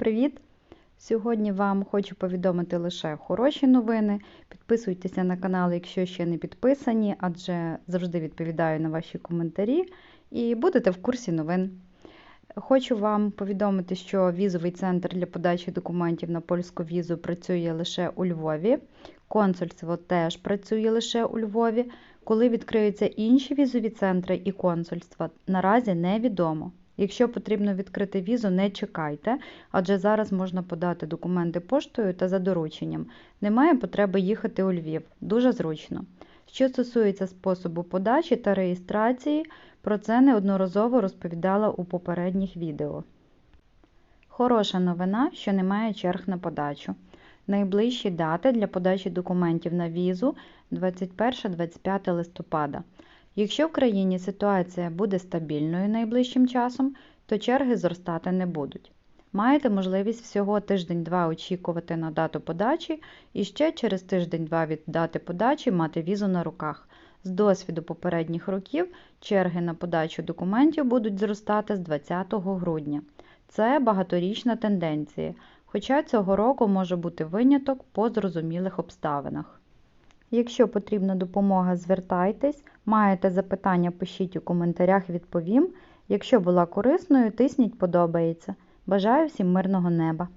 Привіт! Сьогодні вам хочу повідомити лише хороші новини. Підписуйтеся на канал, якщо ще не підписані, адже завжди відповідаю на ваші коментарі і будете в курсі новин. Хочу вам повідомити, що візовий центр для подачі документів на польську візу працює лише у Львові. Консульство теж працює лише у Львові. Коли відкриються інші візові центри і консульства, наразі невідомо. Якщо потрібно відкрити візу, не чекайте, адже зараз можна подати документи поштою та за дорученням. Немає потреби їхати у Львів. Дуже зручно. Що стосується способу подачі та реєстрації, про це неодноразово розповідала у попередніх відео. Хороша новина, що немає черг на подачу. Найближчі дати для подачі документів на візу 21-25 листопада. Якщо в країні ситуація буде стабільною найближчим часом, то черги зростати не будуть. Маєте можливість всього тиждень-два очікувати на дату подачі і ще через тиждень-два від дати подачі мати візу на руках. З досвіду попередніх років черги на подачу документів будуть зростати з 20 грудня. Це багаторічна тенденція, хоча цього року може бути виняток по зрозумілих обставинах. Якщо потрібна допомога, звертайтесь. Маєте запитання, пишіть у коментарях, відповім. Якщо була корисною, тисніть подобається. Бажаю всім мирного неба!